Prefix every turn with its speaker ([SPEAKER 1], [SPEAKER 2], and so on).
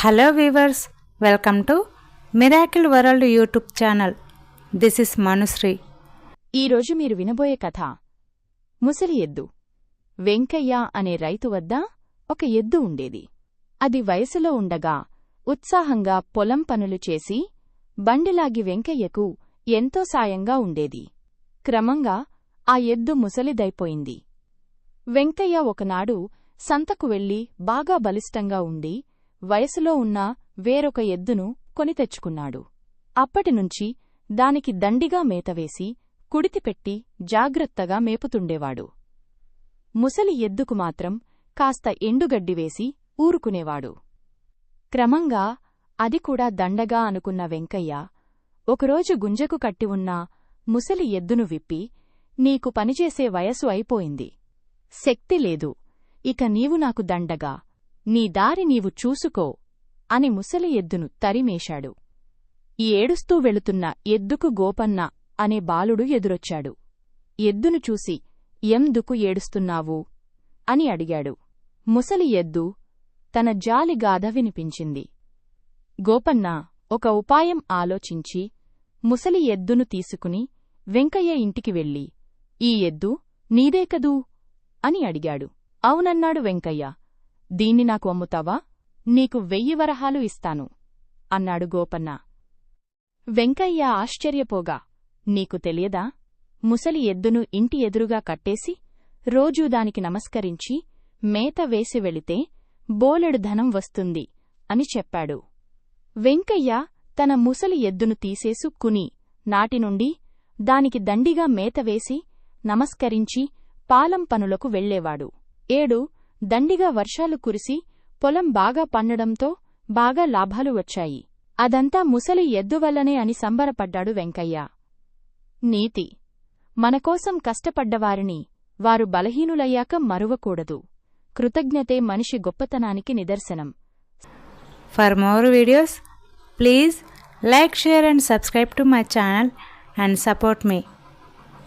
[SPEAKER 1] Hello viewers welcome to miracle world YouTube channel this is Manushri
[SPEAKER 2] ఈరోజు మీరు వినబోయే కథ ముసలి ఎద్దు. వెంకయ్య అనే రైతు వద్ద ఒక ఎద్దు ఉండేది. అది వయసులో ఉండగా ఉత్సాహంగా పొలం పనులు చేసి బండిలాగి వెంకయ్యకు ఎంతో సాయంగా ఉండేది. క్రమంగా ఆ ఎద్దు ముసలిదైపోయింది. వెంకయ్య ఒకనాడు సంతకు వెళ్ళి బాగా బలిష్టంగా ఉండి వయసులో ఉన్న వేరొక ఎద్దును కొని తెచ్చుకున్నాడు. అప్పటినుంచి దానికి దండిగా మేతవేసి కుడితిపెట్టి జాగ్రత్తగా మేపుతుండేవాడు. ముసలి ఎద్దుకు మాత్రం కాస్త ఎండుగడ్డి వేసి ఊరుకునేవాడు. క్రమంగా అది కూడా దండగా అనుకున్న వెంకయ్య ఒకరోజు గుంజకు కట్టి ఉన్న ముసలి ఎద్దును విప్పి నీకు పనిచేసే వయసు అయిపోయింది. శక్తి లేదు. ఇక నీవు నాకు దండగా. నీ దారి నీవు చూసుకో అని ముసలి ఎద్దును తరిమేశాడు. ఈ ఏడుస్తూ వెళుతున్న ఎద్దుకు గోపన్న అనే బాలుడు ఎదురొచ్చాడు. ఎద్దును చూసి ఎందుకు ఏడుస్తున్నావు అని అడిగాడు. ముసలి ఎద్దు తన జాలి గాథ వినిపించింది. గోపన్న ఒక ఉపాయం ఆలోచించి ముసలి ఎద్దును తీసుకుని వెంకయ్య ఇంటికి వెళ్ళి ఈ ఎద్దు నీదే కదూ అని అడిగాడు. అవునన్నాడు వెంకయ్య. దీన్ని నాకు అమ్ముతావా? నీకు వెయ్యి వరహాలు ఇస్తాను అన్నాడు గోపన్న. వెంకయ్య ఆశ్చర్యపోగా నీకు తెలియదా? ముసలి ఎద్దును ఇంటి ఎదురుగా కట్టేసి రోజూ దానికి నమస్కరించి మేత వేసి వెళితే బోలెడు ధనం వస్తుంది అని చెప్పాడు. వెంకయ్య తన ముసలి ఎద్దును తీసేసు కుని నాటినుండి దానికి దండిగా మేత వేసి నమస్కరించి పాలం పనులకు వెళ్ళేవాడు ఏడు దండిగా వర్షాలు కురిసి పొలం బాగా పండడంతో బాగా లాభాలు వచ్చాయి. అదంతా ముసలి ఎద్దువల్లనే అని సంబరపడ్డాడు వెంకయ్య. నీతి. మనకోసం కష్టపడ్డవారిని వారు బలహీనులయ్యాక మరువకూడదు. కృతజ్ఞతే మనిషి గొప్పతనానికి నిదర్శనం.
[SPEAKER 1] For more videos please like share and subscribe to my channel and support me